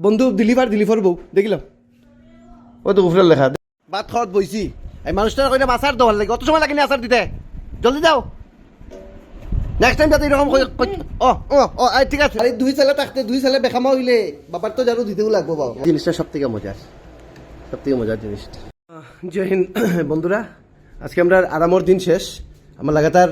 বন্ধু দিলিভার দিলিভার বউ দেখিলাম। ও তো উফরের লেখা। ভাত খাওয়াত বইছি। এই মানুষটার কইনা আচার দেওয়ার লাগে অত সময় লাগে না আচার দিতে। জলদি যাও। নেক্সট টাইম যাতে এরকম ও ও ও আই ঠিক আছে। আরে দুই ছেলে থাকতে দুই ছেলে বেখামা হইলে বাবার তো জারু দিতেও লাগবো বাবা জিনিসটা সব থেকে মজার সব থেকে মজার জিনিসটা জয় হিন্দ। বন্ধুরা আজকে আমরা আরামর দিন শেষ। আমার লাগাতার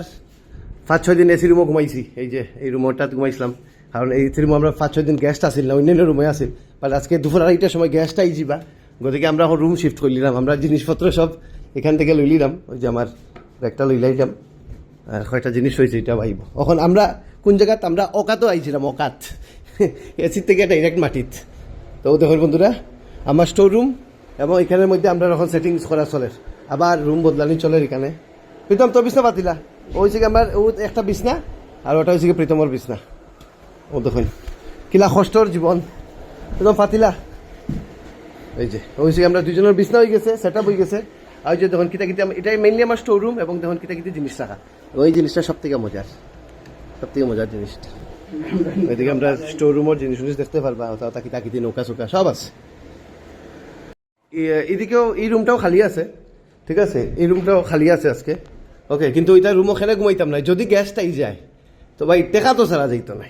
পাঁচ ছয় দিন এসি রুমও ঘুমাইছি। এই যে এই রুমটাতে ঘুমাইছিলাম। কারণ এই এসি রুমে আমরা পাঁচ, ছয় দিন গ্যাসটা আসিল না, অন্যান্য রুমে আসিল বাট আজকে দুপুর আড়াইটার সময় গ্যাসটা আইজিবা গতিকে আমরা এখন রুম শিফট করে নিলাম। আমরা জিনিসপত্র সব এখান থেকে লই লিলাম ওই যে আমার ব্যাগটা লই লাইলাম। আর কয়টা জিনিস হয়েছে এটা ভাইব এখন আমরা কোন জায়গাত? আমরা অকাতও আইছিলাম, অকাত। এসির থেকে ডাইরেক্ট মাটিত। তো দেখুন বন্ধুরা, আমার স্টোর রুম এবং এখানের মধ্যে আমরা এখন সেটিংস করা চলে। আবার রুম বদলানি চলে এখানে। প্রীতম তো বিছনা পাতিলা? ওই কি আমার, ও একটা বিছনা, আর ওটা হয়েছে প্রীতমর বিছনা। ও দেখুন কিলা কষ্টর জীবন প্রীতম পাতিলা এই যে ও হয়েছে আমরা দুজনের বিছনা হয়ে গেছে সেট আপ হয়ে গেছে। আর যে দেখুন কিতা কিতা এটাই মেইনলি আমার স্টোর রুম এবং দেখুন কিতা কিতা জিনিস রাখা ওই জিনিসটা সব থেকে মজার সব থেকে মজার জিনিসটা। এদিকে আমরা স্টোর রুমের জিনিস জিনিস দেখতে পারবা ওটা কিতা কিতি নৌকা চৌকা সব আছে। এদিকেও এই রুমটাও খালি আছে। ঠিক আছে, এই রুমটাও খালি আছে আজকে। ওকে কিন্তু ওইটা রুমও খেলে ঘুমাইতাম না যদি গ্যাসটাই যায়, তো ভাই টেকা তো সারা যাইতো না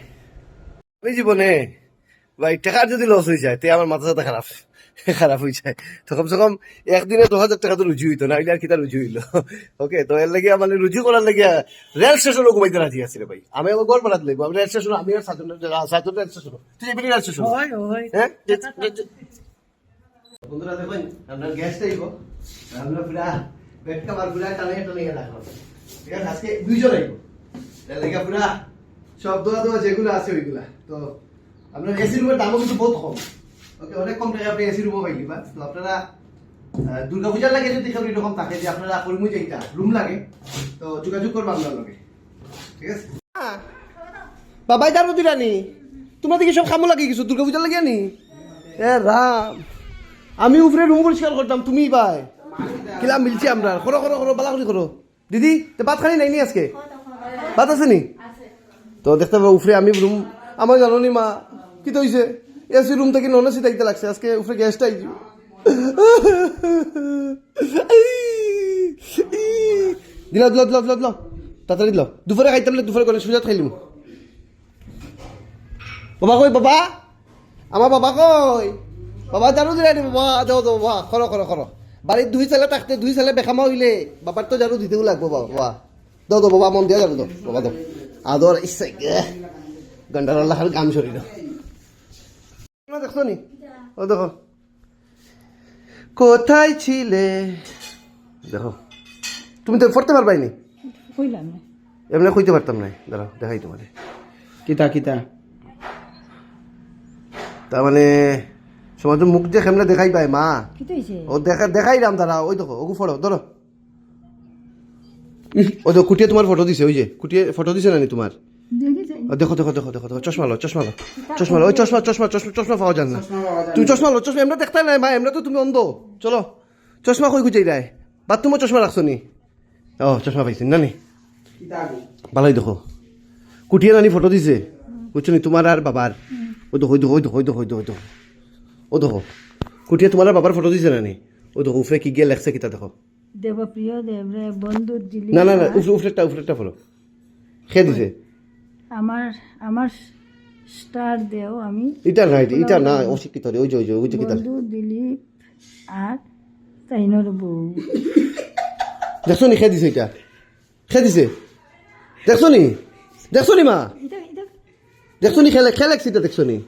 আমি জীবনে ভাই টেকার যদি লস হয়ে যায় তে আমার মাথা সাথে খারাপ। খারাপ হয়ে যায়। তো কমসে কম একদিনে দু হাজার টাকা তো রুজু হইতো না আর কিতা রুজু হইল? ওকে তো এর লাগিয়া মানে রুজু করার লাগিয়া রেল স্টেশনও ঘুমাইতে রাজি আছে রে ভাই। আমি আমার গড় পাড়াত লাগবো আমি রেল স্টেশন আমি আর সাতজন সাতজন রেল স্টেশন তুই রেল স্টেশন হ্যাঁ? বন্ধুরা দেখুন আপনার গ্যাসটা আইব আমরা পুরা পেট কামার পুরা টানে টানে রাখলাম ঠিক আছে? আজকে দুইজন আইব। তার লেগে পুরা সব দোয়া দোয়া যেগুলো আছে ওইগুলা। তো আপনার এসি রুমের দামও কিন্তু বহুত কম। ওকে অনেক কম টাকা আপনি এসি রুমও পাইলিবা তো আপনারা আহ, দুর্গা পূজার লাগে যদি কেউ এরকম থাকে যে আপনারা কর্মী যেটা রুম লাগে তো যোগাযোগ করব আপনার লগে। ঠিক আছে? বাবাই দারু দিলানি তোমার দিকে সব খামো লাগে কিছু? দুর্গা পূজার লাগে নি এ রাম। আমি উপরে রুম পরিষ্কার করতাম তুমি পাই কিলা মিলছি আমরা। করো করো করো বালা করে। করো দিদি তে ভাত নাই নি আজকে? ভাত আছে নি? তো দেখতে পাবো উপরে আমি রুম আমার জানো মা, কি তো হইছে? এসি রুম থেকে নন এসি দেখতে লাগছে, আজকে উপরে গ্যাসটা আইছি। দিলা দিলা দিলা দিলা দিলা তাড়াতাড়ি দিল দুপুরে খাইতাম না, দুপুরে করে সুজাত খাইলিম। বাবা কই, বাবা? আমার বাবা কই? বাবা, জানো দিলে বাবা দাও দাও বাবা। করো করো করো বাড়ির দুই ছেলে থাকতে দুই ছেলে বেখামা হইলে বাবার তো জানো দিতেও লাগবো, বাবা। দাও দাও বাবা, মন দিয়া যাব দাও বাবা দাও আদর ইচ্ছা গন্ডার আল্লাহর গাম সরি দাও দেখছ নি? ও দেখো। কোথায় ছিলে? দেখো। তুমি তো পড়তে পারবাই নি? এমনি কইতে পারতাম না দাঁড়াও দেখাই তোমারে কিতা কিতা? তার মানে সমাজ মুখ যে কেমনে দেখাই পায় মা? কি তো হইছে? ও দেখা দেখাই রাম তারা ওই দেখো ওগু ফটো ধরো। ওই দেখো কুটিয়ে তোমার ফটো দিছে ওই যে কুটিয়ে ফটো দিছে না নি তোমার? দেখি যাই ও দেখো দেখো দেখো দেখো চশমা লো চশমা লো চশমা লো ওই চশমা চশমা চশমা চশমা পাওয়া যান না। তুমি চশমা লো চশমা এমনি দেখতে নাই মা এমনি তো তুমি অন্ধ। চলো চশমা কই গুজাই রায়? বাথরুমও চশমা রাখছো নি? ও চশমা পাইছি না নি? ভালোই দেখো। কুটিয়ে নানি ফটো দিছে? বুঝছ নি তোমার আর বাবার? ওই দেখো ওই দেখো ওই দেখো ওই দেখো ওই দেখো। ও দেখো কুটিয়ে তোমার আর বাবার ফটো দিছে নানি ওই দেখো উফরে কি গিয়ে লেখছে কিতা দেখো। দেবপ্রিয় দেবরে বন্ধু দিলি না না না উফরে উফরেটা উফরেটা ফলো খেয়ে দিছে। আমার আমার স্টার দেও আমি। এটা না এটা- এটা না অশিক্ষিত রে ওই যে ওই যে ওই যে কিতা বন্ধু দিলীপ আর তাইনর বউ। দেখছ নি খেয়ে দিছে এটা। খেয়ে দিছে। দেখছ নি? দেখছ নি মা? দেখছ নি খেলে খেলেছি এটা দেখছ নি?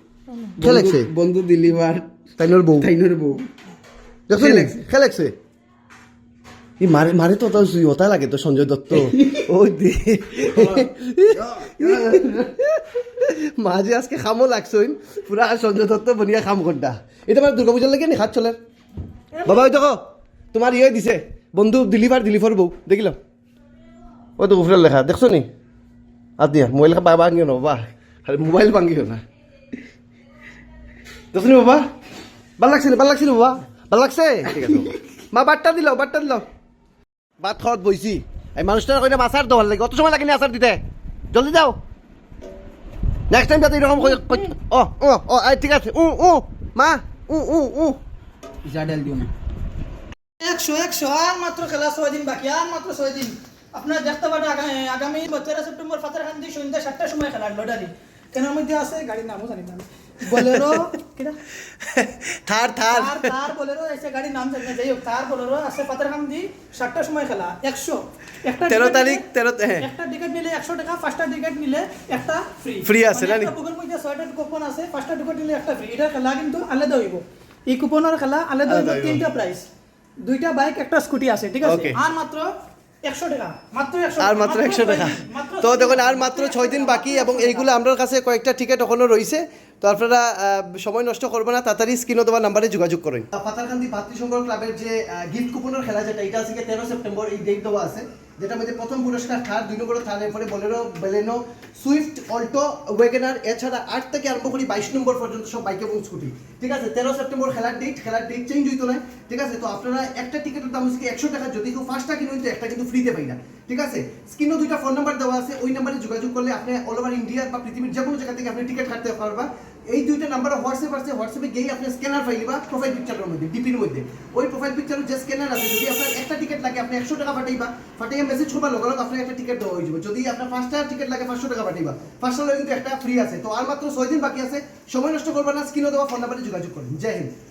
খেলেছে। বন্ধু দিলিবার তাইনোর বউ। তাইনোর বউ। দেখছ নি? খেলেছে। খেলেছে ই মারে মারে তো তাও সুই ওটা লাগে তো সঞ্জয় দত্ত। ওই দে। মাঝে আজকে খামো লাগছইন পুরা সঞ্জয় দত্ত বনিয়া খাম করডা এটা মানে দুর্গা পূজার লাগে নি হাত চলে। বাবা ওই দেখো তোমার ইয়ে দিছে। বন্ধু দিলিভার দিলিভার বউ দেখিলাম ওই তো উফরের লেখা দেখছ নি? আর দিয়া মোবাইল বা ভাঙিও না বাবা। খালি মোবাইল ভাঙিও না। দেখছ নি বাবা? ভালো লাগছে নি? ভালো লাগছে বাবা? ভালো লাগছে? ঠিক আছে বাবা। মা বাট্টা দিল বাট্টা দিল ভাত খাওয়াত বইছি। এই মানুষটার কইনা আচার দেওয়ার লাগে অত সময় লাগে না আচার দিতে? জলদি যাও। নেক্সট টাইম যাতে এরকম ও ও ও আই ঠিক আছে। ও ও মা উ উ উ। যা ডাল দিও। না একশো একশো আর মাত্র খেলা ছয় দিন বাকি আর মাত্র ছয় দিন। আপনার দেখতে পাবেন আগামী তেরো সেপ্টেম্বর ফাতেরখান্দি সন্ধ্যা সাতটার সময় খেলা লটারি কেন মধ্যে আছে? গাড়ির নামও জানি না। বলেরো থার থার। তার বলেরো এসে গাড়ির নাম জানি যাই হোক তার বলেরো আছে ফাতেরখান্দি সাতটার সময় খেলা একশো। একটা তেরো তারিখ তেরো হ্যাঁ। একটা টিকিট নিলে একশো টাকা পাঁচটা টিকিট নিলে একটা ফ্রি Free আছে, না নি? বুকের মধ্যে ছয়টা কুপন আছে পাঁচটা টিকিট নিলে একটা ফ্রি এটা খেলা কিন্তু আলাদা হইব। এই কুপনের খেলা আলাদা হইব। তিনটা প্রাইস দুইটা বাইক একটা স্কুটি আছে ঠিক আছে. আর মাত্র আর মাত্র একশো টাকা। তো দেখুন আর মাত্র ছয় দিন বাকি এবং এইগুলো আমার কাছে কয়েকটা টিকিট ওখানে রয়েছে তো আপনারা আহ, সময় নষ্ট করবেন না তাড়াতাড়ি স্ক্রিনে দেওয়া নাম্বারে যোগাযোগ করেন। পাতারকান্দি ভাতৃসংঘ ক্লাবের যে গিফট কুপনের খেলা যেটা এটা আছে তেরো সেপ্টেম্বর এই ডেট দেওয়া আছে। যেটা মধ্যে প্রথম পুরস্কার থার্ড দুই নম্বর থার্ড এরপরে Bolero, Baleno, Swift, Alto, WagonR, এছাড়া আট থেকে আরম্ভ করি বাইশ নম্বর পর্যন্ত সব বাইক এবং স্কুটি। ঠিক আছে? তেরো সেপ্টেম্বর খেলার ডেট খেলার ডেট চেঞ্জ হইতো না। ঠিক আছে? তো আপনারা একটা টিকিটের দাম হচ্ছে একশো টাকা, যদি কেউ পাঁচটা কিনুন তো একটা কিন্তু ফ্রিতে পাই না। ঠিক আছে? স্ক্রিনেও দুইটা ফোন নাম্বার দেওয়া আছে, ওই নাম্বারে যোগাযোগ করলে আপনি অল ওভার ইন্ডিয়া বা পৃথিবীর যে কোনো জায়গা থেকে আপনি টিকিট কাটতে পারবা। এই দুইটা নাম্বার হোয়াটসঅ্যাপ আছে হোয়াটসঅ্যাপে গিয়ে আপনি স্ক্যানার ফাইল বা প্রোফাইল পিকচারের মধ্যে ডিপির মধ্যে। ওই প্রোফাইল পিকচারের যে স্ক্যানার আছে, যদি আপনার একটা টিকিট লাগে, আপনি একশো টাকা পাঠাইবা। পাঠাইয়া মেসেজ করবা, লগে লগে আপনার একটা টিকিট দেওয়া হয়ে যাবে। যদি আপনার পাঁচটা টিকিট লাগে, পাঁচশো টাকা পাঠাইবা। পাঁচশো কিন্তু একটা ফ্রি আছে। তো আর মাত্র ছয় দিন বাকি আছে। সময় নষ্ট করবেন না স্ক্রিনে দেওয়া ফোন নাম্বারে যোগাযোগ করুন। জয় হিন্দ।